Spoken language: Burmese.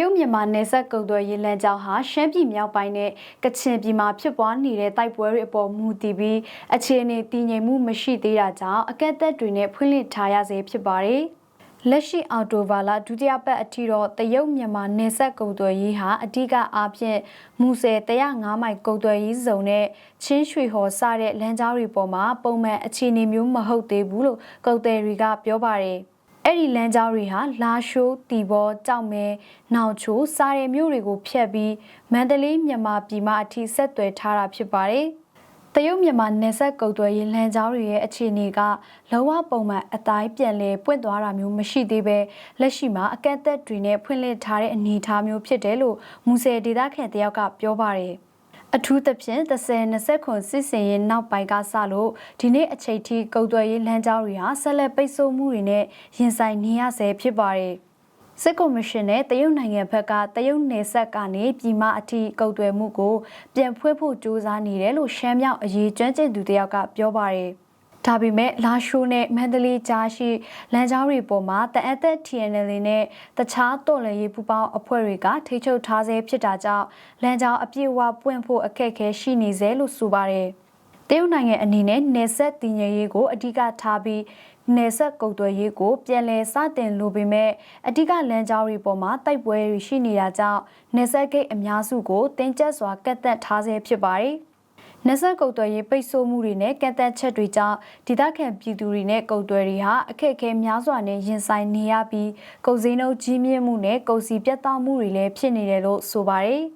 ရုတ်မြန်မာနယ်စပ်ကုံသွယ်ရေးလမ်းကြောင်းဟာရှမ်းပြည်မြောက်ပိုင်းနဲ့ကချင်ပြည်မှာဖြစ်ပွားနေတဲ့တိုက်ပွဲတွေအပေါ်မူတည်ပြီးအခြေအနေတည်ငြိမ်မှုမရှိသေးတာကြောင့်အကန့်အသတ်တွေနဲ့ဖွင့်လှစ်ထားရစေဖြစ်ပါတယ်။လက်ရှိအော်တိုဗာလာဒုတိယပတ်အထိတော့တရုတ်မြန်မာနယ်စပ်ကုံသွယ်ရေးဟာအဓိကအားဖြင့်မူဆယ်105မိုင်ကုံသွယ်ရေးဇုံနဲ့ချင်းရွှေဟော်စတဲ့လမ်းကြောင်းတွေပေါ်မှာပုံမှန်အခြေအနေမျိုးမဟုတ်သေးဘူးလို့ကုံတယ်တွေကပြောပါတယ်။ အဲ့ဒီလမ်းကြောင်းတွေဟာလာရှိုးတီဘောကြောက်မဲနောင်ချိုစားရဲမြို့တွေကိုဖျက်ပြီးမန္တလေးမြန်မာပြည်မအထိဆက်သွယ်ထားတာဖြစ်ပါတယ်။တရုတ်မြန်မာနယ်စပ်ကုတ်သွယ်ရေးလမ်းကြောင်းတွေရဲ့အခြေအနေကလောကပုံမှန်အတိုင်းပြန်လဲပွင့်သွားတာမျိုးမရှိသေးပဲလက်ရှိမှာအကန့်အသတ်တွေနဲ့ဖွင့်လှစ်ထားတဲ့အနေအထားမျိုးဖြစ်တယ်လို့မူဆယ်ဒေသခံတယောက်ကပြောပါတယ်။ အထူးသဖြင့်30-20ခွန်စစ်စင်ရင်နောက်ပိုင်းကစလို့ဒီနေ့အချိန်ထိကုံသွယ်ရေးလမ်းကြောင်းတွေဟာဆက်လက်ပိတ်ဆို့မှုတွေနဲ့ရင်ဆိုင်နေရဆဲဖြစ်ပါတယ်။စစ်ကော်မရှင်နဲ့တရုတ်နိုင်ငံဘက်ကတရုတ်နယ်စပ်ကနေပြည်မအထိကုံသွယ်မှုကိုပြန်ဖွင့်ဖို့ကြိုးစားနေတယ်လို့ရှမ်းမြောက်အရေးကျွမ်းကျင်သူတယောက်ကပြောပါတယ်။ ဒါပေမဲ့လာရှိုးနဲ့မန္တလေးကြားရှိလမ်းကြောင်းတွေပေါ်မှာတအက်သက် TNL နဲ့တခြားတော်လှန်ရေးပူးပေါင်းအဖွဲ့တွေကထိချုပ်ထားဆဲဖြစ်တာကြောင့်လမ်းကြောင်းအပြည့်အဝပွင့်ဖို့အခက်အခဲရှိနေစေလို့ဆိုပါတယ်။တရုတ်နိုင်ငံအနေနဲ့နယ်စပ်တည်ငြိမ်ရေးကိုအဓိကထားပြီးနယ်စပ်ကုတ်သွယ်ရေးကိုပြန်လည်စတင်လိုပေမဲ့အဓိကလမ်းကြောင်းတွေပေါ်မှာတိုက်ပွဲတွေရှိနေတာကြောင့်နယ်စပ်ဂိတ်အများစုကိုတင်းကျပ်စွာကတ်သက်ထားဆဲဖြစ်ပါတယ်။ နယ်စပ်ကုတ်သွယ်ရေးပိတ်ဆို့မှုတွေနဲ့ကန့်သက်ချက်တွေကြောင့်ဒေသခံပြည်သူတွေနဲ့ကုတ်သွယ်တွေဟာအခက်အခဲများစွာနဲ့ရင်ဆိုင်နေရပြီးကုန်စည်နှုန်းကြီးမြင့်မှုနဲ့ကုန်စည်ပြတ်တောက်မှုတွေလည်းဖြစ်နေတယ်လို့ဆိုပါတယ်။